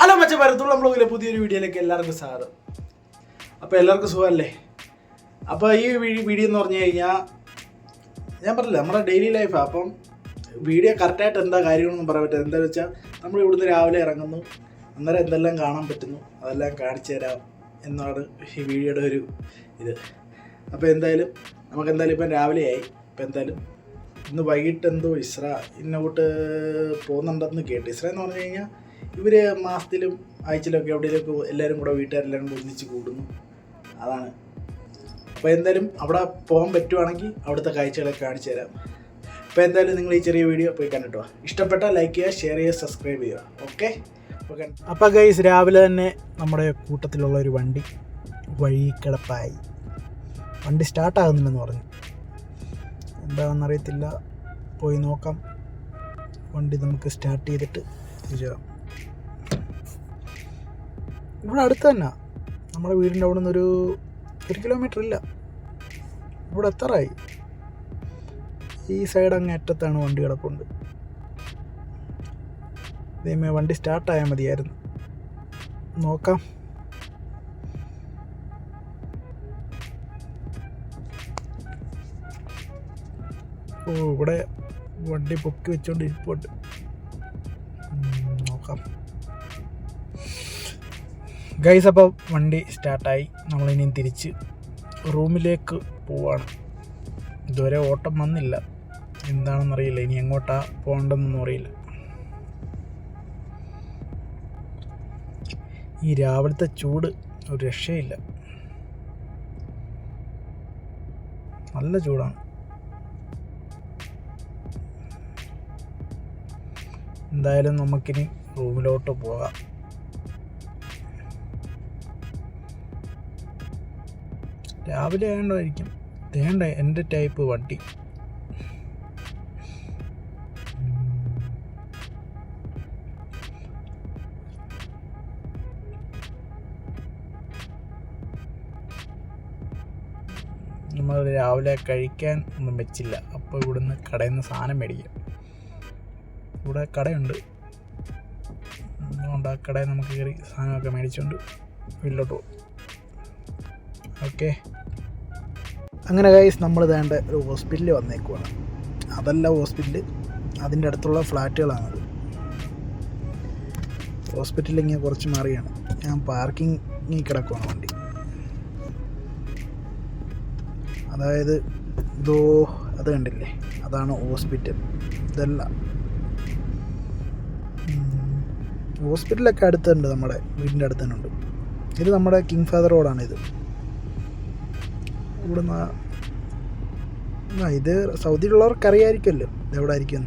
Hello മച്ച പരത്തുള്ള ബ്ലോഗിലെ പുതിയൊരു വീഡിയോയിലേക്ക് എല്ലാവർക്കും സ്വാഗതം. അപ്പോൾ എല്ലാവർക്കും സുഖമല്ലേ? അപ്പോൾ ഈ വീഡിയോ എന്ന് പറഞ്ഞു കഴിഞ്ഞാൽ ഞാൻ പറഞ്ഞില്ല നമ്മുടെ ഡെയിലി ലൈഫാണ് അപ്പം വീഡിയോ കറക്റ്റായിട്ട് എന്താ കാര്യങ്ങളൊന്നും പറയാൻ പറ്റില്ല എന്താ വെച്ചാൽ നമ്മൾ ഇവിടുന്ന് രാവിലെ ഇറങ്ങുന്നു അന്നേരം എന്തെല്ലാം കാണാൻ പറ്റുന്നു അതെല്ലാം കാണിച്ചു തരാം എന്നാണ് ഈ വീഡിയോയുടെ ഒരു ഇത്. അപ്പോൾ എന്തായാലും നമുക്ക് എന്തായാലും ഇപ്പം രാവിലെയായി ഇപ്പം എന്തായാലും ഇന്ന് വൈകിട്ട് എന്തോ ഇസ്ര ഇന്നോട്ട് പോകുന്നുണ്ടെന്ന് കേട്ടു. ഇസ്ര എന്ന് പറഞ്ഞു കഴിഞ്ഞാൽ ഇവർ മാസത്തിലും ആഴ്ചയിലൊക്കെ എവിടെയൊക്കെ എല്ലാവരും കൂടെ വീട്ടുകാരെല്ലാവരും കൂടെ ഒന്നിച്ച് കൂടുന്നു. അതാണ്. അപ്പോൾ എന്തായാലും അവിടെ പോകാൻ പറ്റുവാണെങ്കിൽ അവിടുത്തെ കാഴ്ചകളൊക്കെ കാണിച്ചു തരാം. അപ്പോൾ എന്തായാലും നിങ്ങൾ ഈ ചെറിയ വീഡിയോ പോയി കണ്ടിട്ടോ. ഇഷ്ടപ്പെട്ട ലൈക്ക് ചെയ്യുക ഷെയർ ചെയ്യുക സബ്സ്ക്രൈബ് ചെയ്യുക. ഓക്കെ അപ്പോൾ ഗൈസ് രാവിലെ തന്നെ നമ്മുടെ കൂട്ടത്തിലുള്ള ഒരു വണ്ടി വഴി കിടപ്പായി വണ്ടി സ്റ്റാർട്ടാകുന്നില്ലെന്ന് പറഞ്ഞു. എന്താണെന്നറിയത്തില്ല. പോയി നോക്കാം. വണ്ടി നമുക്ക് സ്റ്റാർട്ട് ചെയ്തിട്ട് തിരിച്ചു ഇവിടെ അടുത്ത് തന്നെ. നമ്മുടെ വീടിന്റെ അവിടെ നിന്നൊരു ഒരു കിലോമീറ്റർ ഇല്ല. ഇവിടെ എത്രയായി? ഈ സൈഡ് അങ്ങ് അറ്റത്താണ് വണ്ടി കിടപ്പുണ്ട്. ഇതേമേ വണ്ടി സ്റ്റാർട്ടായാൽ മതിയായിരുന്നു. നോക്കാം. ഓ ഇവിടെ വണ്ടി പൊക്കി വെച്ചുകൊണ്ട് ഇരിപ്പുണ്ട്. നോക്കാം. ഗൈസ് അപ്പോൾ വണ്ടി സ്റ്റാർട്ടായി നമ്മളിനിയും തിരിച്ച് റൂമിലേക്ക് പോവാണ്. ഇതുവരെ ഓട്ടം വന്നില്ല. എന്താണെന്നറിയില്ല. ഇനി എങ്ങോട്ടാ പോകേണ്ടതെന്നൊന്നും അറിയില്ല. ഈ രാവിലത്തെ ചൂട് ഒരു രക്ഷയില്ല. നല്ല ചൂടാണ്. എന്തായാലും നമുക്കിനി റൂമിലോട്ട് പോകാം. രാവിലെ ആയതുകൊണ്ടായിരിക്കും തേണ്ട എന്റെ ടൈപ്പ് വണ്ടി. നമ്മൾ രാവിലെ കഴിക്കാൻ ഒന്നും വെച്ചില്ല. അപ്പോൾ ഇവിടുന്ന് കടയിൽ നിന്ന് സാധനം മേടിക്കാം. ഇവിടെ കടയുണ്ട്. അതുകൊണ്ട് ആ കടയിൽ നമുക്ക് കയറി സാധനമൊക്കെ മേടിച്ചുകൊണ്ട് വീട്ടിലോട്ട് പോകും ഓക്കെ. അങ്ങനെ കൈസ് നമ്മൾ വേണ്ട ഒരു ഹോസ്പിറ്റലിൽ വന്നേക്കുവാണ്. അതല്ല ഹോസ്പിറ്റൽ അതിന്റെ അടുത്തുള്ള ഫ്ലാറ്റുകളാണത് ഹോസ്പിറ്റലിൽ ഇങ്ങനെ കുറച്ച് മാറിയാണ്. ഞാൻ പാർക്കിങ്ങിൽ കിടക്കുവാണ് വണ്ടി. അതായത് ഇതോ അത് കണ്ടില്ലേ? അതാണ് ഹോസ്പിറ്റൽ ഇതല്ല. ഹോസ്പിറ്റലൊക്കെ അടുത്തുണ്ട് നമ്മുടെ വീടിന്റെ അടുത്ത് തന്നെ ഉണ്ട്. ഇത് നമ്മുടെ കിങ് ഫാദർ റോഡാണ് ഇത് ഇവിടുന്ന് ആ- ഇത് സൗദിയിലുള്ളവർക്ക് അറിയാമായിരിക്കുമല്ലോ ഇത് എവിടെ ആയിരിക്കും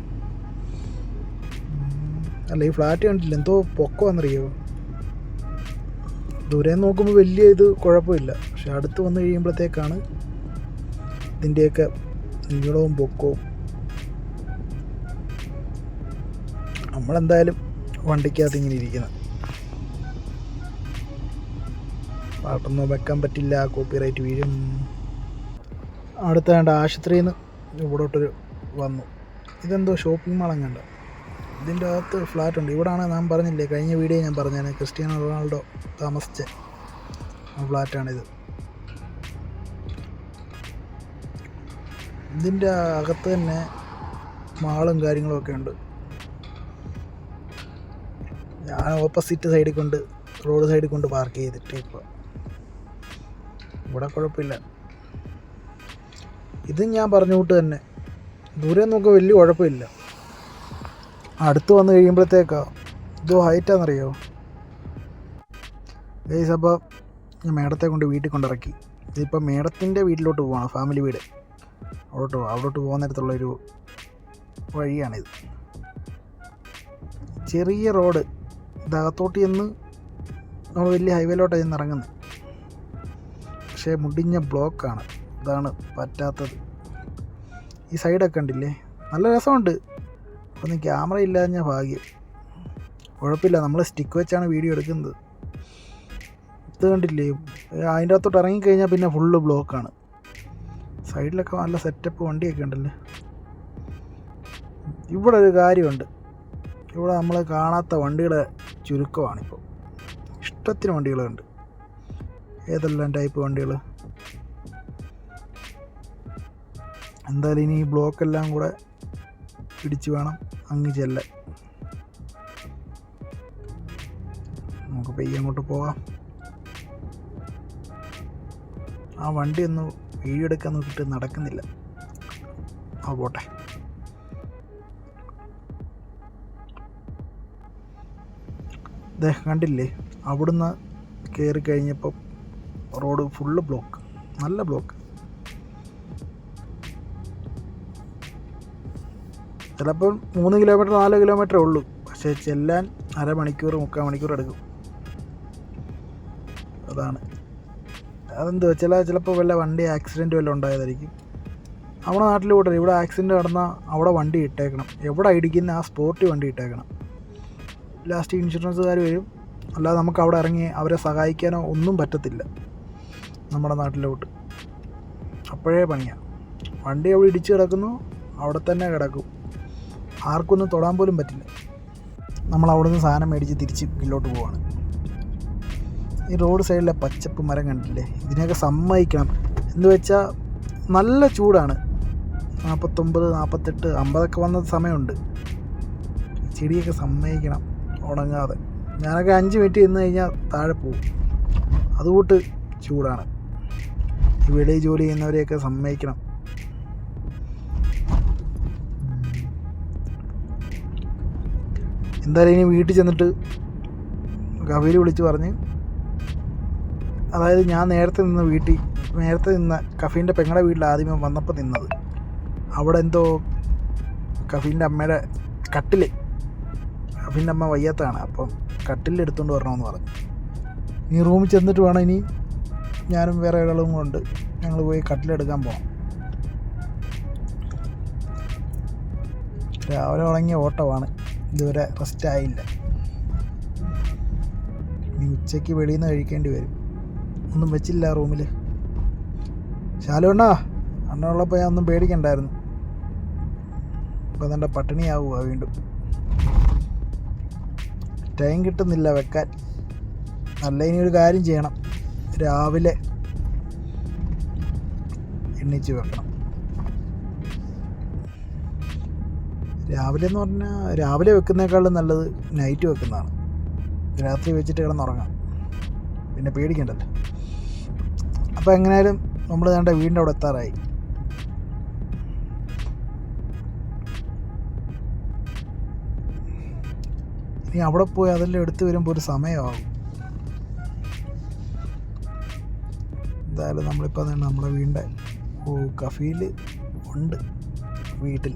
അല്ല ഈ ഫ്ലാറ്റ് കണ്ടില്ല എന്തോ പൊക്കമാണെന്നറിയോ? ദൂരെ നോക്കുമ്പോൾ വലിയ ഇത് കുഴപ്പമില്ല. പക്ഷെ അടുത്ത് വന്നു കഴിയുമ്പോഴത്തേക്കാണ് ഇതിന്റെയൊക്കെ നീളവും പൊക്കവും. നമ്മളെന്തായാലും വണ്ടിക്കകത്ത് ഇങ്ങനെ ഇരിക്കുന്നത് പാട്ടൊന്നും വെക്കാൻ പറ്റില്ല കോപ്പിറൈറ്റ് വീഴും. അടുത്ത കണ്ട ആശുപത്രിയിൽ നിന്ന് ഇവിടോട്ടൊരു വന്നു. ഇതെന്തോ ഷോപ്പിംഗ് മാൾ കണ്ട ഇതിന്റെ അകത്ത് ഫ്ലാറ്റ് ഉണ്ട്. ഇവിടാണ് ഞാൻ പറഞ്ഞില്ലേ കഴിഞ്ഞ വീഡിയോ ഞാൻ പറഞ്ഞാണ് ക്രിസ്ത്യാനോ റൊണാൾഡോ താമസിച്ച ഫ്ലാറ്റാണിത് ഇതിന്റെ അകത്ത് തന്നെ മാളും കാര്യങ്ങളൊക്കെ ഉണ്ട്. ഞാൻ ഓപ്പോസിറ്റ് സൈഡിൽ കൊണ്ട് റോഡ് സൈഡിൽ കൊണ്ട് പാർക്ക് ചെയ്തിട്ട് ഇപ്പോൾ ഇവിടെ കുഴപ്പമില്ല. ഇത് ഞാൻ പറഞ്ഞു കൂട്ട് തന്നെ. ദൂരെ നോക്കുക വലിയ കുഴപ്പമില്ല. അടുത്ത് വന്ന് കഴിയുമ്പോഴത്തേക്കാ ഇതോ ഹൈറ്റാണെന്നറിയോ ഗൈസ് അപ്പോൾ ഞാൻ മേടത്തെ കൊണ്ട് വീട്ടിൽ കൊണ്ടിറക്കി ഇതിപ്പോൾ മേഡത്തിന്റെ വീട്ടിലോട്ട് പോവാണ് ഫാമിലി വീട്. അവിടോട്ട് അവിടോട്ട് പോകുന്ന നേരത്തുള്ളൊരു വഴിയാണിത്. ചെറിയ റോഡ് ഇതകത്തോട്ട് ചെന്ന് നമ്മൾ വലിയ ഹൈവേയിലോട്ടാണ് ചെന്ന് ഇറങ്ങുന്നത്. പക്ഷേ മുടിഞ്ഞ ബ്ലോക്കാണ് ഇതാണ് പറ്റാത്തത്. ഈ സൈഡൊക്കെ ഉണ്ടില്ലേ നല്ല രസമുണ്ട്. ഒന്ന് ക്യാമറ ഇല്ലാഞ്ഞ ഭാഗ്യം. കുഴപ്പമില്ല നമ്മൾ സ്റ്റിക്ക് വെച്ചാണ് വീഡിയോ എടുക്കുന്നത്. ഇത് കണ്ടില്ലേ? അതിന്റെ അകത്തോട്ട് ഇറങ്ങിക്കഴിഞ്ഞാൽ പിന്നെ ഫുള്ള് ബ്ലോക്കാണ് സൈഡിലൊക്കെ നല്ല സെറ്റപ്പ് വണ്ടിയൊക്കെ ഉണ്ടല്ലേ? ഇവിടെ ഒരു കാര്യമുണ്ട്. ഇവിടെ നമ്മൾ കാണാത്ത വണ്ടിയുടെ ചുരുക്കമാണിപ്പോൾ. ഇഷ്ടത്തിന് വണ്ടികളുണ്ട്. ഏതെല്ലാം ടൈപ്പ് വണ്ടികൾ എന്തായാലും ഇനി ഈ ബ്ലോക്കെല്ലാം കൂടെ പിടിച്ച് വേണം അങ്ങ് ചെല്ലാൻ. നമുക്ക് പെയ്യ അങ്ങോട്ട് പോവാം. ആ വണ്ടി ഒന്ന് വീഡിയോ നോക്കിയിട്ട് നടക്കുന്നില്ല. ആ പോട്ടെ. ദേ കണ്ടില്ലേ? അവിടുന്ന് കയറി കഴിഞ്ഞപ്പോൾ റോഡ് ഫുള്ള് ബ്ലോക്ക്. നല്ല ബ്ലോക്ക്. ചിലപ്പോൾ മൂന്ന് കിലോമീറ്റർ നാല് കിലോമീറ്ററേ ഉള്ളൂ. പക്ഷേ ചെല്ലാൻ അരമണിക്കൂർ മുക്കാൽ മണിക്കൂർ എടുക്കും. അതാണ്. അതെന്ത് ചില ചിലപ്പോൾ വല്ല വണ്ടി ആക്സിഡന്റ് വല്ലതും ഉണ്ടായതായിരിക്കും. നമ്മുടെ നാട്ടിൽ കൂട്ടരുത് ഇവിടെ ആക്സിഡന്റ് നടന്നാൽ അവിടെ വണ്ടി ഇട്ടേക്കണം. എവിടെ ഇടിക്കുന്ന ആ സ്പോട്ടിൽ വണ്ടി ഇട്ടേക്കണം. ലാസ്റ്റ് ഇൻഷുറൻസുകാർ വരും. അല്ലാതെ നമുക്ക് അവിടെ ഇറങ്ങി അവരെ സഹായിക്കാനോ ഒന്നും പറ്റത്തില്ല. നമ്മുടെ നാട്ടിലോട്ട്. അപ്പോഴേ പണിയാണ് വണ്ടി അവിടെ ഇടിച്ച് കിടക്കുന്നു. അവിടെ തന്നെ കിടക്കും. ആർക്കൊന്നും തൊടാൻ പോലും പറ്റില്ല. നമ്മൾ അവിടെ നിന്ന് സാധനം മേടിച്ച് തിരിച്ച് മുന്നിലോട്ട് പോവാണ്. ഈ റോഡ് സൈഡിലെ പച്ചപ്പ് മരം കണ്ടില്ലേ ഇതിനെയൊക്കെ സമ്മതിക്കണം. എന്ന് വെച്ചാൽ നല്ല ചൂടാണ്. നാൽപ്പത്തൊമ്പത് നാൽപ്പത്തെട്ട് അമ്പതൊക്കെ വന്ന സമയമുണ്ട്. ചെടിയൊക്കെ സമ്മതിക്കണം ഉണങ്ങാതെ. ഞാനൊക്കെ അഞ്ച് മിനിറ്റ് നിന്ന് കഴിഞ്ഞാൽ താഴെ പോകും അതുകൂട്ട് ചൂടാണ്. ഈ വെളിയിൽ ജോലി ചെയ്യുന്നവരെയൊക്കെ സമ്മതിക്കണം. എന്തായാലും ഇനി വീട്ടിൽ ചെന്നിട്ട് കവിയിൽ വിളിച്ച് പറഞ്ഞ് അതായത് ഞാൻ നേരത്തെ നിന്ന വീട്ടിൽ നേരത്തെ നിന്ന കഫീന്റെ പെങ്ങളുടെ വീട്ടിൽ ആദ്യമേ വന്നപ്പോൾ നിന്നത്. അവിടെ എന്തോ കഫീന്റെ അമ്മയുടെ കട്ടിൽ കഫീന്റെ അമ്മ വയ്യാത്തതാണ് അപ്പം കട്ടിൽ എടുത്തുകൊണ്ട് വരണമെന്ന് പറഞ്ഞു. ഈ റൂമിൽ ചെന്നിട്ട് വേണം ഇനി. ഞാനും വേറെ ഒരാളും കൊണ്ട് ഞങ്ങൾ പോയി കട്ടിലെടുക്കാൻ പോകാം രാവിലെ ഉണങ്ങിയ ഓട്ടമാണ്. ഇതുവരെ റെസ്റ്റ് ആയില്ല. ഇനി ഉച്ചയ്ക്ക് വെളിയിൽ നിന്ന് കഴിക്കേണ്ടി വരും. ഒന്നും വെച്ചില്ല റൂമിൽ ശാലുണ്ണാ അണ്ണ ഉള്ളപ്പോൾ ഞാൻ ഒന്നും പേടിക്കണ്ടായിരുന്നു. ഇപ്പം തന്നെ പട്ടിണിയാവുക വീണ്ടും. ടൈം കിട്ടുന്നില്ല വെക്കാൻ. നല്ല ഇനി ഒരു കാര്യം ചെയ്യണം. രാവിലെ എണ്ണിച്ച് വെക്കണം. രാവിലെ എന്ന് പറഞ്ഞാൽ രാവിലെ വെക്കുന്നേക്കാളും നല്ലത് നൈറ്റ് വെക്കുന്നതാണ്. രാത്രി വെച്ചിട്ട് കിടന്നുറങ്ങാം. പിന്നെ പേടിക്കണ്ടല്ലോ. അപ്പോൾ എങ്ങനെയാലും നമ്മൾ വേണ്ട വീടിന്റെ അവിടെ എത്താറായി. ഇനി അവിടെ പോയി അതെല്ലാം എടുത്തു വരുമ്പോൾ ഒരു സമയമാകും. എന്തായാലും നമ്മളിപ്പോൾ തന്നെ നമ്മുടെ വീടിന്റെ കഫീൽ ഉണ്ട് വീട്ടിൽ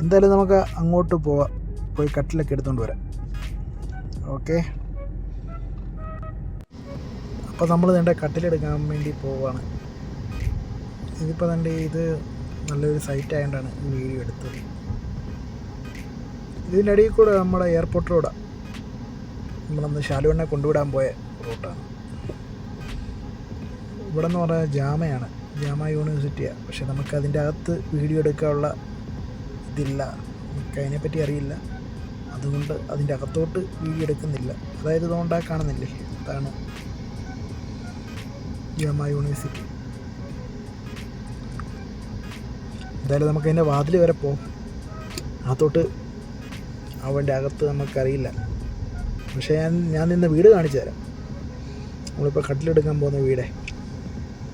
എന്തായാലും നമുക്ക് അങ്ങോട്ട് പോവാം. പോയി കട്ടിലൊക്കെ എടുത്തുകൊണ്ട് വരാം. ഓക്കെ? അപ്പോൾ നമ്മൾ നിന്റെ കട്ടിലെടുക്കാൻ വേണ്ടി പോവാണ്. ഇതിപ്പോൾ നിന്റെ ഇത് നല്ലൊരു സൈറ്റ് ആയതുകൊണ്ടാണ് ഈ വീഡിയോ എടുത്തത്. ഇതിനിടയിൽ കൂടെ നമ്മുടെ എയർപോർട്ട് റോഡാണ് നമ്മളന്ന് ശാലുവണ്ണെ കൊണ്ടുവിടാൻ പോയ റൂട്ടാണ് ഇവിടെ എന്ന് പറഞ്ഞാൽ ജാമയാണ്. ജാമ യൂണിവേഴ്സിറ്റിയാണ് പക്ഷെ നമുക്ക് അതിന്റെ അകത്ത് വീഡിയോ എടുക്കാനുള്ള ഇതില്ല. എനിക്ക് അതിനെപ്പറ്റി അറിയില്ല. അതുകൊണ്ട് അതിന്റെ അകത്തോട്ട് വീഡിയോ എടുക്കുന്നില്ല. അതായത് ഇതുകൊണ്ടാ കാണുന്നില്ലേ അതാണ് ജാമ യൂണിവേഴ്സിറ്റി. എന്തായാലും നമുക്ക് അതിന്റെ വാതിൽ വരെ പോകാം അകത്തോട്ട് അവന്റെ അകത്ത് നമുക്കറിയില്ല. പക്ഷേ ഞാൻ ഞാൻ നിന്ന് വീട് കാണിച്ചു തരാം. നമ്മളിപ്പോൾ കട്ടിലെടുക്കാൻ പോകുന്ന വീടേ.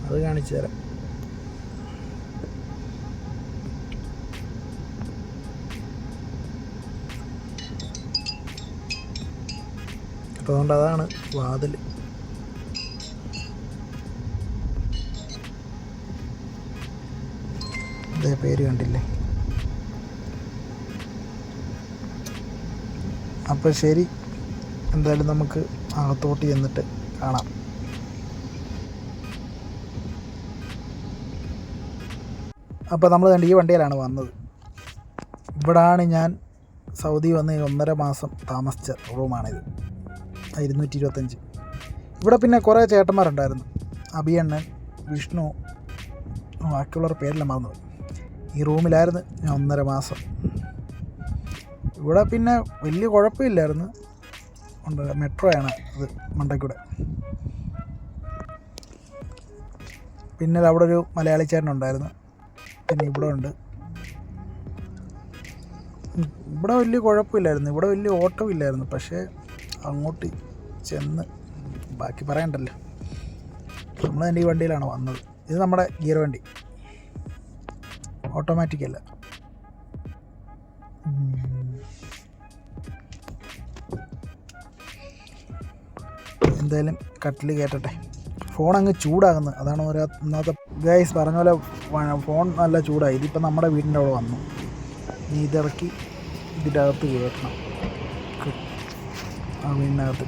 അത് കാണിച്ചു തരാം. അതുകൊണ്ട് അതാണ് വാതിൽ അതേ പേര് കണ്ടില്ലേ? അപ്പോൾ ശരി. എന്തായാലും നമുക്ക് അകത്തോട്ട് ചെന്നിട്ട് കാണാം. അപ്പോൾ നമ്മൾ കണ്ട് ഈ വണ്ടിയിലാണ് വന്നത്. ഇവിടാണ് ഞാൻ സൗദി വന്ന് ഒന്നര മാസം താമസിച്ച റൂമാണിത്. ഇരുന്നൂറ്റി ഇരുപത്തഞ്ച് ഇവിടെ പിന്നെ കുറേ ചേട്ടന്മാരുണ്ടായിരുന്നു. അഭിയണ്ണൻ വിഷ്ണു ബാക്കിയുള്ളവരുടെ പേരില്ല മറന്നു ഈ റൂമിലായിരുന്നു ഞാൻ ഒന്നര മാസം. ഇവിടെ പിന്നെ വലിയ കുഴപ്പമില്ലായിരുന്നു. ഉണ്ട് മെട്രോയാണ് ഇത് മണ്ടയ്ക്കൂടെ. പിന്നെ അവിടെ ഒരു മലയാളി ചേട്ടനുണ്ടായിരുന്നു പിന്നെ ഇവിടെ ഉണ്ട്. ഇവിടെ വലിയ കുഴപ്പമില്ലായിരുന്നു. ഇവിടെ വലിയ ഓട്ടമില്ലായിരുന്നു. പക്ഷേ അങ്ങോട്ട് ചെന്ന് ബാക്കി പറയണ്ടല്ലോ. നമ്മൾ തന്നെ ഈ വണ്ടിയിലാണ് വന്നത്. ഇത് നമ്മുടെ ഗിയർ വണ്ടി. ഓട്ടോമാറ്റിക് അല്ല. എന്തായാലും കട്ടിൽ കയറ്റട്ടെ ഫോൺ അങ്ങ് ചൂടാകുന്നു. അതാണ് ഒരു ഒന്നാമത്തെ ഗൈസ് പറഞ്ഞ പോലെ ഫോൺ നല്ല ചൂടായി. ഇതിപ്പോൾ നമ്മുടെ വീടിന്റെ അവിടെ വന്നു. നീ ഇതിറക്കി ഇതിന്റെ അകത്ത് കയറ്റണം. ആ വീടിനകത്ത്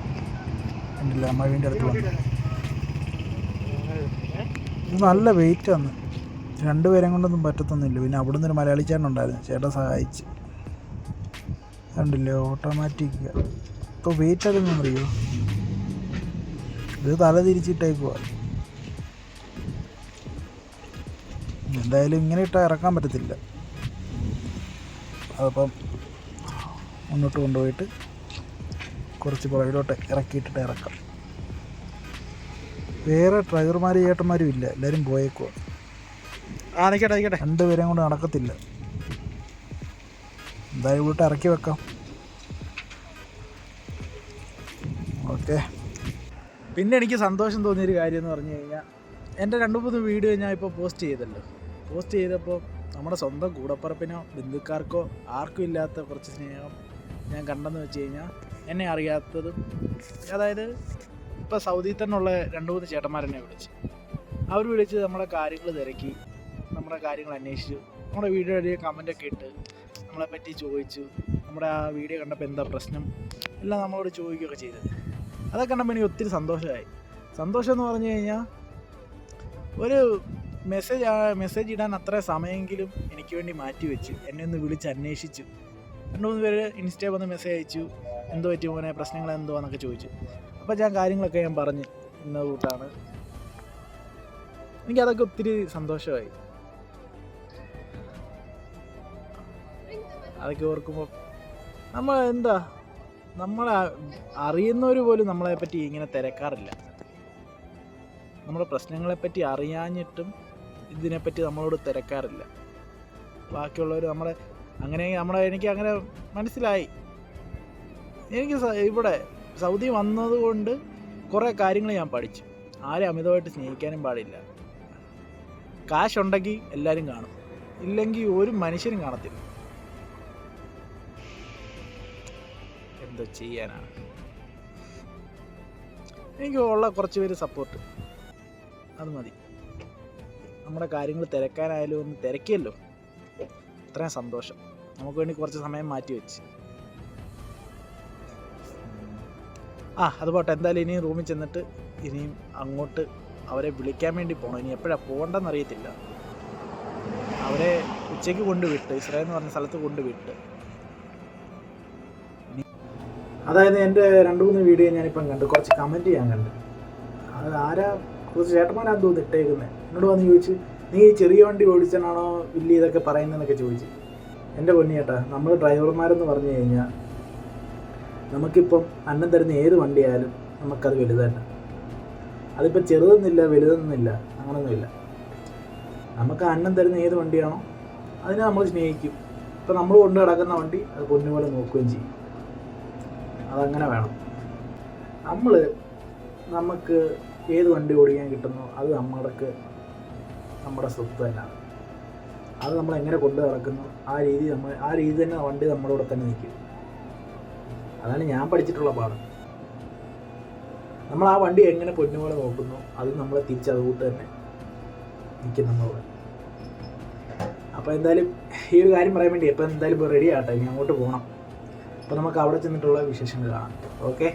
കണ്ടില്ല മഴവിന്റെ അടുത്ത് വന്നു. ഇത് നല്ല വെയിറ്റ് വന്ന് രണ്ടുപേരും കൊണ്ടൊന്നും പറ്റത്തൊന്നുമില്ല. പിന്നെ അവിടെ നിന്നൊരു മലയാളി ചേട്ടൻ ഉണ്ടായിരുന്നു. ചേട്ടൻ സഹായിച്ച്. കണ്ടില്ലേ ഓട്ടോമാറ്റിക് ഇപ്പോൾ വെയിറ്റ് അതൊന്നും അറിയോ? ഇത് തല തിരിച്ചിട്ടേക്കുവാ. എന്തായാലും ഇങ്ങനെ ഇട്ടാൽ ഇറക്കാൻ പറ്റത്തില്ല. അതപ്പം മുന്നോട്ട് കൊണ്ടുപോയിട്ട് കുറച്ച് പുറകിലോട്ട് ഇറക്കിയിട്ടിട്ട് ഇറക്കാം. വേറെ ഡ്രൈവർമാരും ഏട്ടന്മാരും ഇല്ല. എല്ലാവരും പോയേക്കോ ആ നിൽക്കട്ടെ നിൽക്കട്ടെ രണ്ടുപേരെയും കൊണ്ട് നടക്കത്തില്ല. എന്തായാലും ഇവിടെ ഇറക്കി വെക്കാം. ഓക്കെ. പിന്നെ എനിക്ക് സന്തോഷം തോന്നിയൊരു കാര്യം എന്ന് പറഞ്ഞു കഴിഞ്ഞാൽ എന്റെ രണ്ട് മൂന്ന് വീഡിയോ ഞാൻ ഇപ്പോൾ പോസ്റ്റ് ചെയ്തല്ലോ പോസ്റ്റ് ചെയ്തപ്പോൾ നമ്മുടെ സ്വന്തം കൂടപ്പറപ്പിനോ ബന്ധുക്കാർക്കോ ആർക്കും ഇല്ലാത്ത കുറച്ച് സ്നേഹം ഞാൻ കണ്ടെന്ന് വെച്ച് കഴിഞ്ഞാൽ എന്നെ അറിയാത്തതും. അതായത് ഇപ്പോൾ സൗദിയിൽ തന്നെയുള്ള രണ്ട് മൂന്ന് ചേട്ടന്മാരെന്നെ വിളിച്ച്. അവർ വിളിച്ച് നമ്മുടെ കാര്യങ്ങൾ തിരക്കി നമ്മുടെ കാര്യങ്ങൾ അന്വേഷിച്ചു. നമ്മുടെ വീഡിയോ എഴുതിയ കമന്റൊക്കെ ഇട്ട് നമ്മളെ പറ്റി ചോദിച്ചു. നമ്മുടെ ആ വീഡിയോ കണ്ടപ്പോൾ എന്താ പ്രശ്നം? എല്ലാം നമ്മളോട് ചോദിക്കുകയൊക്കെ ചെയ്തത് അതൊക്കെ കണ്ടപ്പോൾ എനിക്ക് ഒത്തിരി സന്തോഷമായി. സന്തോഷം എന്ന് പറഞ്ഞു കഴിഞ്ഞാൽ ഒരു മെസ്സേജ് മെസ്സേജ് ഇടാൻ അത്ര സമയമെങ്കിലും എനിക്ക് വേണ്ടി മാറ്റി വെച്ച് എന്നെ ഒന്ന് വിളിച്ച് അന്വേഷിച്ചു. രണ്ട് മൂന്ന് പേര് ഇൻസ്റ്റയിൽ വന്ന് മെസ്സേജ് അയച്ചു. എന്തോ പറ്റി മോനെ? പ്രശ്നങ്ങൾ എന്തോ എന്നൊക്കെ ചോദിച്ചു. അപ്പോൾ ഞാൻ കാര്യങ്ങളൊക്കെ ഞാൻ പറഞ്ഞു. ഇന്ന കൂട്ടാണ് എനിക്കതൊക്കെ ഒത്തിരി സന്തോഷമായി. അതൊക്കെ ഓർക്കുമ്പോൾ നമ്മൾ എന്താ? നമ്മളെ അറിയുന്നവർ പോലും നമ്മളെ പറ്റി ഇങ്ങനെ തിരക്കാറില്ല. നമ്മുടെ പ്രശ്നങ്ങളെപ്പറ്റി അറിയാഞ്ഞിട്ടും ഇതിനെപ്പറ്റി നമ്മളോട് തിരക്കാറില്ല. ബാക്കിയുള്ളവർ നമ്മളെ അങ്ങനെ നമ്മളെ എനിക്ക് അങ്ങനെ മനസ്സിലായി. എനിക്ക് ഇവിടെ സൗദി വന്നതുകൊണ്ട് കുറേ കാര്യങ്ങൾ ഞാൻ പഠിച്ചു. ആരെ അമിതമായിട്ട് സ്നേഹിക്കാനും പാടില്ല. കാശുണ്ടെങ്കിൽ എല്ലാവരും കാണും. ഇല്ലെങ്കിൽ ഒരു മനുഷ്യനും കാണത്തില്ല. എന്തോ ചെയ്യാനാണ്. എനിക്ക് ഉള്ള കുറച്ച് പേര് സപ്പോർട്ട് അത് മതി. നമ്മുടെ കാര്യങ്ങൾ തിരക്കാനായാലും ഒന്ന് തിരക്കിയല്ലോ. അത്രയും സന്തോഷം. നമുക്ക് വേണ്ടി കുറച്ച് സമയം മാറ്റി വെച്ച്. ആ അത് പോട്ടെ. എന്തായാലും ഇനിയും റൂമിൽ ചെന്നിട്ട് ഇനിയും അങ്ങോട്ട് അവരെ വിളിക്കാൻ വേണ്ടി പോകണം ഇനി എപ്പോഴാണ് പോകേണ്ടതെന്ന് അറിയത്തില്ല. അവരെ ഉച്ചയ്ക്ക് കൊണ്ടുവിട്ട് ഇസ്രായേൽ എന്ന് പറഞ്ഞ സ്ഥലത്ത് കൊണ്ടുവിട്ട്. അതായത് എന്റെ രണ്ട് മൂന്ന് വീഡിയോ ഞാനിപ്പം കണ്ടു കുറച്ച് കമന്റ് ചെയ്യാൻ കണ്ടു. അത് ആരാ കുറച്ച് ചേട്ടന്മാരാന്ന് തോന്നുന്നു ഇട്ടേക്കുന്നത് എന്നോട് വന്ന് ചോദിച്ചു നീ ചെറിയ വണ്ടി ഓടിച്ചാണോ വലിയ ഇതൊക്കെ പറയുന്നതെന്നൊക്കെ ചോദിച്ചു. എന്റെ പൊന്നി ചേട്ടാ നമ്മൾ ഡ്രൈവർമാരെന്ന് പറഞ്ഞു കഴിഞ്ഞാൽ നമുക്കിപ്പം അന്നം തരുന്ന ഏത് വണ്ടിയായാലും നമുക്കത് വലുതല്ല. അതിപ്പോൾ ചെറുതെന്നില്ല വലുതെന്നില്ല അങ്ങനൊന്നുമില്ല. നമുക്ക് അന്നം തരുന്ന ഏത് വണ്ടിയാണോ അതിനെ നമ്മൾ സ്നേഹിക്കും. ഇപ്പം നമ്മൾ കൊണ്ട് കിടക്കുന്ന വണ്ടി അത് പൊന്നുപോലെ നോക്കുകയും ചെയ്യും. അതങ്ങനെ വേണം. നമ്മൾ നമുക്ക് ഏത് വണ്ടി ഓടിക്കാൻ കിട്ടുന്നോ അത് നമ്മൾക്ക് നമ്മുടെ സ്വത്ത് തന്നെയാണ്. അത് നമ്മൾ എങ്ങനെ കൊണ്ടു നടക്കുന്നു ആ രീതി നമ്മൾ ആ രീതി തന്നെ വണ്ടി നമ്മുടെ കൂടെ തന്നെ നിൽക്കും. അതാണ് ഞാൻ പഠിച്ചിട്ടുള്ള പാഠം. നമ്മൾ ആ വണ്ടി എങ്ങനെ പൊന്നുപോലെ നോക്കുന്നു അത് നമ്മളെ തിരിച്ച് അതുകൂട്ട് തന്നെ നിൽക്കും നമ്മളോട് അപ്പോൾ എന്തായാലും ഈ ഒരു കാര്യം പറയാൻ വേണ്ടി ഇപ്പോൾ എന്തായാലും ഇപ്പോൾ റെഡി ആട്ടെ ഇനി അങ്ങോട്ട് പോകണം അപ്പോൾ നമുക്ക് അവിടെ ചെന്നിട്ടുള്ള വിശേഷങ്ങൾ കാണാം. ഓക്കെ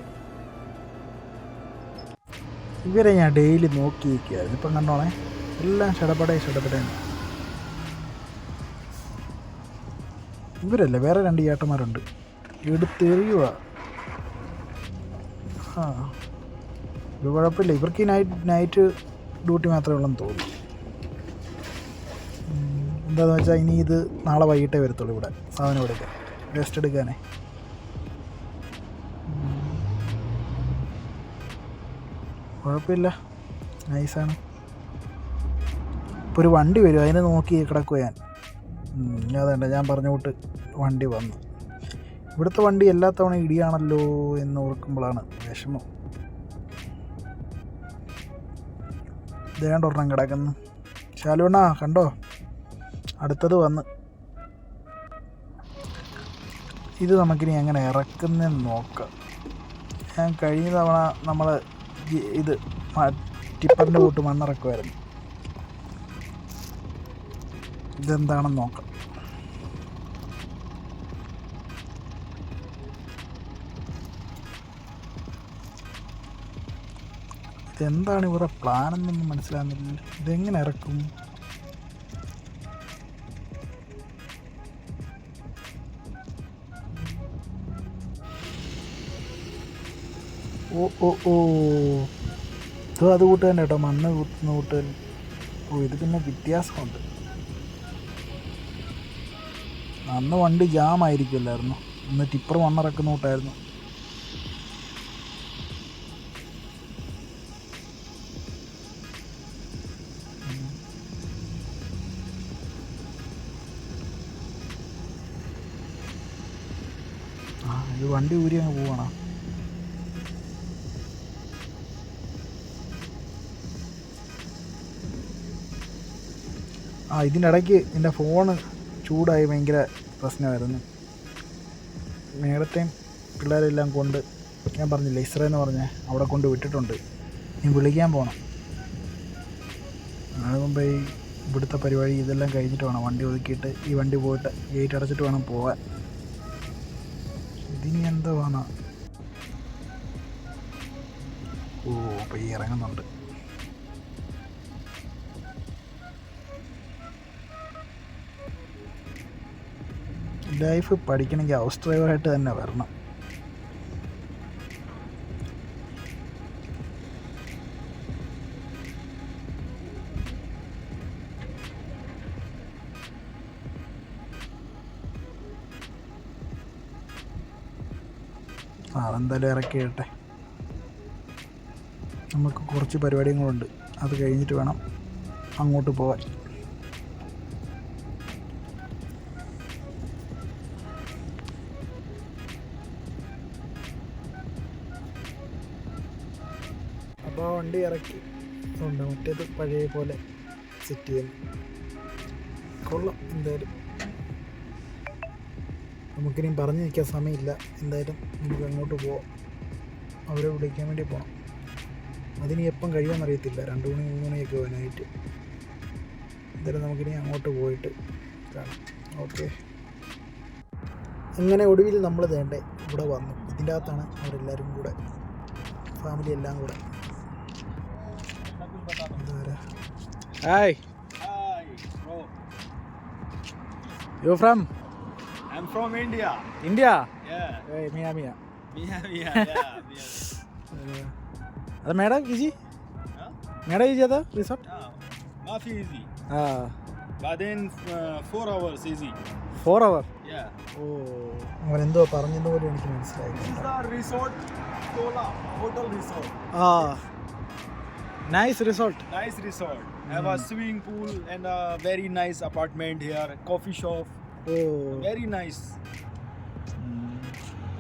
ഇവരെ ഞാൻ ഡെയിലി നോക്കി നിൽക്കുകയായിരുന്നു ഇപ്പം കണ്ടോണേ? എല്ലാം ഷടപടേ ഷടപടേ ഇവരല്ലേ? വേറെ രണ്ട് ചേട്ടന്മാരുണ്ട് എടുത്തെറിയുക ആ. ഇത് കുഴപ്പമില്ല. ഇവർക്ക് ഈ നൈറ്റ് നൈറ്റ് ഡ്യൂട്ടി മാത്രമേ ഉള്ളെന്ന് തോന്നുന്നു. എന്താണെന്ന് വെച്ചാൽ ഇനി ഇത് നാളെ വൈകിട്ടേ വരത്തുള്ളൂ ഇവിടെ. സാധനം എടുക്കാൻ റെസ്റ്റ് എടുക്കാനേ. കുഴപ്പമില്ല. നൈസാണ് ഇപ്പോൾ ഒരു വണ്ടി വരും അതിനെ നോക്കി കിടക്കുക ഞാൻ. അതേണ്ട ഞാൻ പറഞ്ഞ കൂട്ട് വണ്ടി വന്നു. ഇവിടുത്തെ വണ്ടി എല്ലാ തവണ ഇടിയാണല്ലോ എന്ന് ഓർക്കുമ്പോഴാണ് വിഷമം. ഇതേണ്ടൊരെണ്ണം കിടക്കുന്നു. ശാലുണ്ണാ കണ്ടോ? അടുത്തത് വന്ന്. ഇത് നമുക്കിനി എങ്ങനെ ഇറക്കുന്നതെന്ന് നോക്കാം. ഞാൻ കഴിഞ്ഞ തവണ നമ്മൾ ഇത് ടിപ്പറിന്റെ കൂട്ട് മണ്ണിറക്കുമായിരുന്നു ഇതെന്താണെന്ന് നോക്കാം. എന്താണ് ഇവരുടെ പ്ലാൻ എന്നൊന്നും മനസ്സിലാകുന്നില്ല. ഇതെങ്ങനെ ഇറക്കും? ഓ ഓ ഓ. ഇത് അത് കൂട്ടുക തന്നെ കേട്ടോ. മണ്ണ് കൂട്ടുന്ന കൂട്ടുക ഓ ഇത് പിന്നെ വ്യത്യാസമുണ്ട്. അന്ന് വണ്ടി ജാം ആയിരിക്കുമല്ലായിരുന്നു ഇന്ന് ടിപ്പർ മണ്ണിറക്കുന്ന കൂട്ടായിരുന്നു. ആ ഇത് വണ്ടി ഊരി അങ്ങ് പോവാണോ? ആ ഇതിനിടയ്ക്ക് എന്റെ ഫോണ് ചൂടായി ഭയങ്കര പ്രശ്നമായിരുന്നു. നേരത്തെയും പിള്ളേരെല്ലാം കൊണ്ട് ഞാൻ പറഞ്ഞില്ലേ ഇസ്ര എന്ന് പറഞ്ഞ അവിടെ കൊണ്ട് വിട്ടിട്ടുണ്ട്. ഇനി വിളിക്കാൻ പോകണം അതിന് മുമ്പ് ഈ ഇവിടുത്തെ പരിപാടി ഇതെല്ലാം കഴിഞ്ഞിട്ട് വേണം. വണ്ടി ഒതുക്കിയിട്ട് ഈ വണ്ടി പോയിട്ട് ഗേറ്റ് അടച്ചിട്ട് വേണം പോകാൻ ഇതിനി വേണം ഓ അപ്പോൾ ഈ ഇറങ്ങുന്നുണ്ട്. ലൈഫ് പഠിക്കണമെങ്കിൽ ഹൗസ് ഡ്രൈവറായിട്ട് തന്നെ വരണം. അതെന്തായാലും ഇറക്കി ഇടട്ടെ. നമുക്ക് കുറച്ച് പരിപാടികളുണ്ട്. അത് കഴിഞ്ഞിട്ട് വേണം അങ്ങോട്ട് പോകാൻ അപ്പോൾ ആ വണ്ടി ഇറക്കി. ഉണ്ട് മറ്റേത് പഴയ പോലെ സെറ്റ് ചെയ്യുന്നു കൊള്ളാം എന്തായാലും. നമുക്കിനിയും പറഞ്ഞു നിൽക്കാൻ സമയമില്ല. എന്തായാലും നമുക്ക് അങ്ങോട്ട് പോവാം. അവരെ വിളിക്കാൻ വേണ്ടി പോകണം അതിനി എപ്പം കഴിയുമെന്ന് അറിയത്തില്ല. രണ്ട് മണി മൂന്ന് മണിയൊക്കെ പോകാനായിട്ട് എന്തായാലും നമുക്കിനി അങ്ങോട്ട് പോയിട്ട് കാണാം. ഓക്കെ. അങ്ങനെ ഒടുവിൽ നമ്മൾ വേണ്ടേ ഇവിടെ വന്നു. ഇതിന്റെ അകത്താണ് അവരെല്ലാവരും കൂടെ. ഫാമിലി എല്ലാം കൂടെ. Hi Hi, bro. You're from? I'm from India. India? Yeah. Hey, Mia Mia, Mia, yeah, Mia. അത് Mera easy? Huh? Mera easy, അത് റിസോർട്ട് Yeah. Not easy. ആ But then uh, four hours easy. Four hours? Yeah. ഓ അവൻ എന്തോ പറഞ്ഞത് പോലെ എനിക്ക് മനസ്സിലായി This is the resort, Tola Hotel Resort. ആ nice resort Resort. Have a swimming pool and a very nice apartment here. Coffee shop. Oh. Very nice.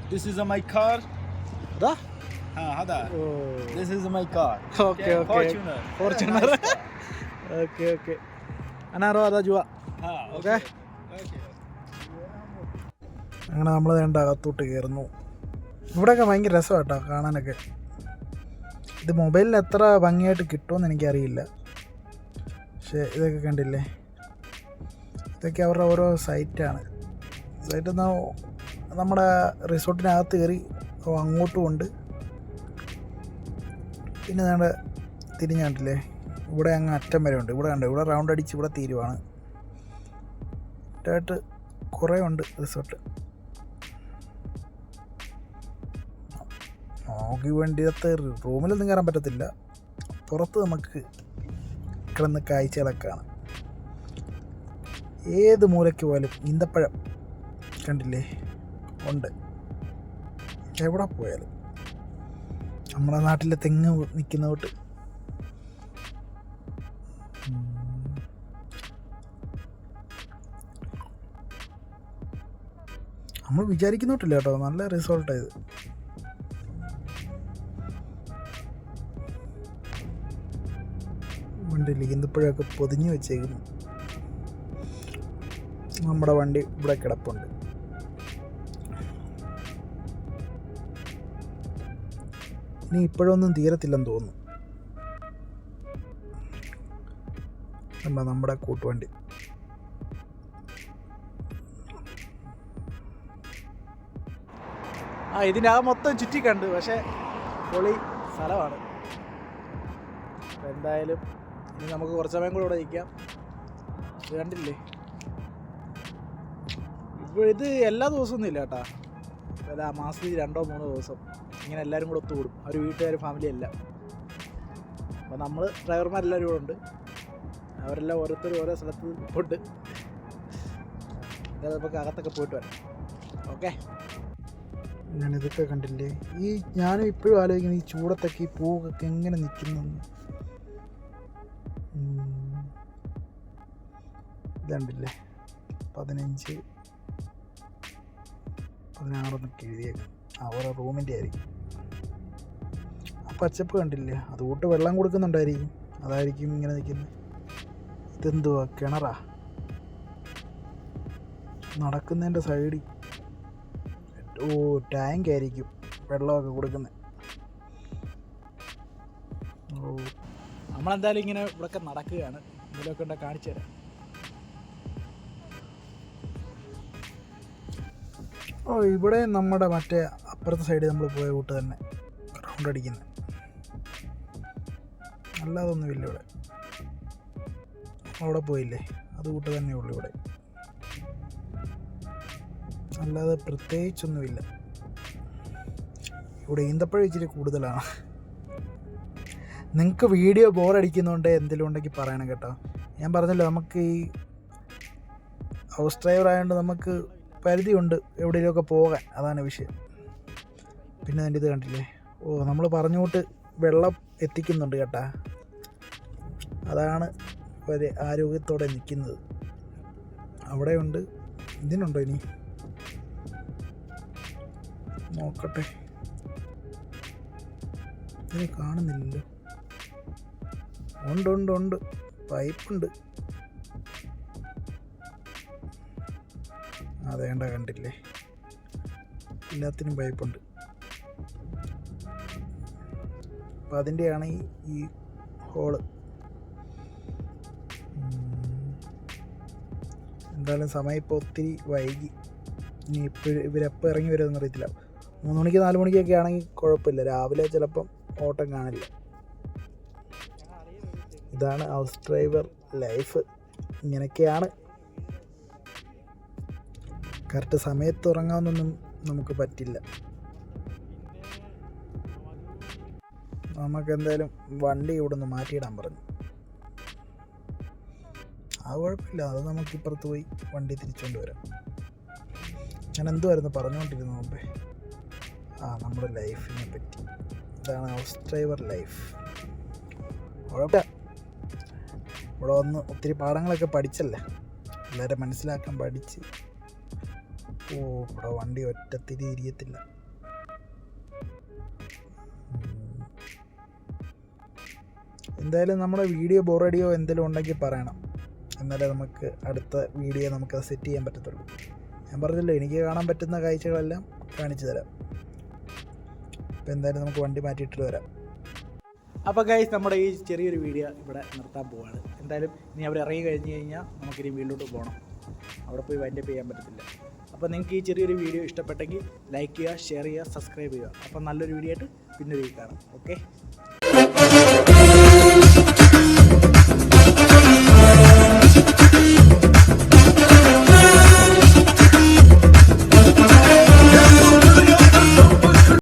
This is uh, my car. Da? Ah, hada. Oh. This is my car. Okay, okay. Fortuner. Fortuner. Nice okay, okay. അനാറോ അതാ ജുവ okay. അങ്ങനെ നമ്മൾ വേണ്ട അകത്തോട്ട് കയറുന്നു ഇവിടെയൊക്കെ ഭയങ്കര രസമാണ് കേട്ടോ കാണാനൊക്കെ ഇത് മൊബൈലിൽ എത്ര ഭംഗിയായിട്ട് കിട്ടുമെന്ന് എനിക്കറിയില്ല പക്ഷേ ഇതൊക്കെ കണ്ടില്ലേ? ഇതൊക്കെ അവരുടെ ഓരോ സൈറ്റാണ്. സൈറ്റ് എന്നാൽ നമ്മുടെ റിസോർട്ടിനകത്ത് കയറി അങ്ങോട്ടും ഉണ്ട്. പിന്നെ നമ്മുടെ തിരിഞ്ഞ് കണ്ടില്ലേ? ഇവിടെ അങ്ങ് അറ്റം വരെ ഉണ്ട്. ഇവിടെ ഉണ്ട് ഇവിടെ റൗണ്ട് അടിച്ച് ഇവിടെ തീരുവാണ്. ഇട്ടായിട്ട് കുറേ ഉണ്ട് റിസോർട്ട്. നോക്കി വേണ്ടിയത്ത് റൂമിലൊന്നും കയറാൻ പറ്റത്തില്ല. പുറത്ത് നമുക്ക് കിടന്ന് കാഴ്ച കിടക്കുകയാണ് ഏത് മൂലയ്ക്ക് പോയാലും ഈന്തപ്പഴം കണ്ടില്ലേ? ഉണ്ട്. എവിടെ പോയാലും. നമ്മുടെ നാട്ടിലെ തെങ്ങ് നിൽക്കുന്ന തൊട്ട് നമ്മൾ വിചാരിക്കുന്നോട്ടില്ല കേട്ടോ. നല്ല റിസൾട്ടായത് വണ്ടിയിൽ ഈന്തപ്പഴമൊക്കെ പൊതിഞ്ഞ് വെച്ചേക്കുന്നു. നമ്മുടെ വണ്ടി ഇവിടെ കിടപ്പുണ്ട്. ഇനി ഇപ്പോഴൊന്നും തീരത്തില്ലെന്ന് തോന്നുന്നു. കണ്ടോ നമ്മുടെ കൂട്ടുവണ്ടി. ആ ആ മൊത്തം ചുറ്റി കണ്ടു പക്ഷേ പൊളി സ്ഥലമാണ്. എന്തായാലും ഇനി നമുക്ക് കുറച്ച് സമയം കൂടെ ഇവിടെ ഇത് കണ്ടില്ലേ? ഇപ്പോൾ ഇത് എല്ലാ ദിവസമൊന്നും ഇല്ല കേട്ടാ. അല്ല മാസത്തിൽ രണ്ടോ മൂന്നോ ദിവസം. ഇങ്ങനെ എല്ലാവരും കൂടെ ഒത്തുകൂടും. അവർ വീട്ടുകാർ ഫാമിലി എല്ലാം. അപ്പോൾ നമ്മൾ ഡ്രൈവർമാരെല്ലാവരും കൂടെ ഉണ്ട്. അവരെല്ലാം ഓരോരുത്തരും ഓരോ സ്ഥലത്ത് എന്തായാലും നമുക്ക് അകത്തൊക്കെ പോയിട്ട് വരാം. ഓക്കെ? ഞാൻ ഇതൊക്കെ കണ്ടില്ലേ? ഈ ഞാനും ഇപ്പോഴും ആലോചിക്കുന്നത് ഈ ചൂടത്തൊക്കെ ഈ പൂവൊക്കെ എങ്ങനെ നിൽക്കുന്നു ഇതുണ്ടല്ലേ? പതിനഞ്ച് പതിനാറെന്നൊക്കെ എഴുതിയേക്കും. ഓരോ റൂമിന്റെ ആയിരിക്കും. ആ പച്ചപ്പ് കണ്ടില്ലേ? അതുകൂട്ട് വെള്ളം കൊടുക്കുന്നുണ്ടായിരിക്കും. അതായിരിക്കും ഇങ്ങനെ നിൽക്കുന്നത് ഇതെന്തുവാ? കിണറാ? നടക്കുന്നതിന്റെ സൈഡിൽ ഓ ടാങ്ക് ആയിരിക്കും വെള്ളമൊക്കെ കൊടുക്കുന്നത് ഓ. നമ്മളെന്തായാലും ഇങ്ങനെ ഇവിടെയൊക്കെ നടക്കുകയാണ്. ഇതിലൊക്കെ ഉണ്ടെ കാണിച്ചു തരാം ഓ ഇവിടെ നമ്മുടെ മറ്റേ അപ്പുറത്തെ സൈഡിൽ നമ്മൾ പോയ കൂട്ട് തന്നെ. റൗണ്ട് അടിക്കുന്നത് അല്ലാതൊന്നുമില്ല ഇവിടെ. അവിടെ പോയില്ലേ? അത് കൂട്ട് തന്നെ ഉള്ളു ഇവിടെ. അല്ലാതെ പ്രത്യേകിച്ചൊന്നുമില്ല ഇവിടെ ഈന്തപ്പഴം ഇച്ചിരി കൂടുതലാണ്. നിങ്ങൾക്ക് വീഡിയോ ബോറടിക്കുന്നുണ്ട് എന്തെങ്കിലും ഉണ്ടെങ്കിൽ പറയണം കേട്ടോ. ഞാൻ പറഞ്ഞല്ലോ നമുക്ക് ഈ ഹൗസ് ഡ്രൈവർ ആയതുകൊണ്ട് നമുക്ക് പരിധിയുണ്ട് എവിടെയെങ്കിലുമൊക്കെ പോകാൻ. അതാണ് വിഷയം. പിന്നെ എന്റെ ഇത് കണ്ടില്ലേ? ഓ നമ്മൾ പറഞ്ഞുകൊണ്ട് വെള്ളം എത്തിക്കുന്നുണ്ട് കേട്ടാ. അതാണ് ഒരു ആരോഗ്യത്തോടെ നിൽക്കുന്നത്. അവിടെയുണ്ട്. ഇതിനുണ്ടോ ഇനി? നോക്കട്ടെ. ഇതിനെ കാണുന്നില്ലല്ലോ. ഉണ്ട് ഉണ്ട് ഉണ്ട്. പൈപ്പുണ്ട്. അതേണ്ട കണ്ടില്ലേ? എല്ലാത്തിനും പൈപ്പുണ്ട്. അപ്പം അതിന്റെയാണ് ഈ ഹോൾ. എന്തായാലും സമയം ഇപ്പോൾ ഒത്തിരി വൈകി. ഇനി ഇപ്പോൾ ഇവരെപ്പോൾ ഇറങ്ങി വരുമെന്ന് അറിയത്തില്ല. മൂന്ന് മണിക്ക് നാല് മണിക്കൊക്കെ ആണെങ്കിൽ കുഴപ്പമില്ല. രാവിലെ ചിലപ്പം ഓട്ടം കാണില്ല. ഇതാണ് ഹൗസ് ഡ്രൈവർ ലൈഫ്. ഇങ്ങനെയൊക്കെയാണ് കറക്റ്റ് സമയത്ത് ഉറങ്ങാമെന്നൊന്നും നമുക്ക് പറ്റില്ല. നമുക്ക് എന്തായാലും വണ്ടി ഇവിടെ നിന്ന് മാറ്റിയിടാൻ പറഞ്ഞു. അത് കുഴപ്പമില്ല അത് നമുക്ക് ഇപ്പുറത്ത് പോയി വണ്ടി തിരിച്ചുകൊണ്ട് വരാം. ഞാൻ എന്തുമായിരുന്നു പറഞ്ഞുകൊണ്ടിരുന്നു മുമ്പേ? ആ നമ്മുടെ ലൈഫിനെ പറ്റി. ഇതാണ് ഹൗസ് ഡ്രൈവർ ലൈഫ്. കുഴപ്പമില്ല. ഇവിടെ വന്ന് ഒത്തിരി പാഠങ്ങളൊക്കെ പഠിച്ചല്ലേ? എല്ലാവരെ മനസ്സിലാക്കാൻ പഠിച്ച് ഓ വണ്ടി ഒറ്റത്തിരി ഇരിയത്തില്ല. എന്തായാലും നമ്മുടെ വീഡിയോ ബോറടിയോ എന്തെങ്കിലും ഉണ്ടെങ്കിൽ പറയണം. എന്നാലേ നമുക്ക് അടുത്ത വീഡിയോ നമുക്ക് സെറ്റ് ചെയ്യാൻ പറ്റത്തുള്ളൂ. ഞാൻ പറഞ്ഞല്ലോ എനിക്ക് കാണാൻ പറ്റുന്ന കാഴ്ചകളെല്ലാം കാണിച്ചു തരാം. അപ്പോൾ എന്തായാലും നമുക്ക് വണ്ടി മാറ്റിയിട്ട് വരാം. അപ്പോൾ ഗൈസ് നമ്മുടെ ഈ ചെറിയൊരു വീഡിയോ ഇവിടെ നിർത്താൻ പോവാണ്. എന്തായാലും ഇനി അവർ ഇറങ്ങി കഴിഞ്ഞ് കഴിഞ്ഞാൽ നമുക്കിനി വീട്ടിലോട്ട് പോകണം അവിടെ പോയി വൈൻഡപ്പ് ചെയ്യാൻ പറ്റത്തില്ല. അപ്പോൾ നിങ്ങൾക്ക് ഈ ചെറിയൊരു വീഡിയോ ഇഷ്ടപ്പെട്ടെങ്കിൽ ലൈക്ക് ചെയ്യുക ഷെയർ ചെയ്യുക സബ്സ്ക്രൈബ് ചെയ്യുക. അപ്പോൾ നല്ലൊരു വീഡിയോ ആയിട്ട് പിന്നെ കാണാം. ഓക്കെ?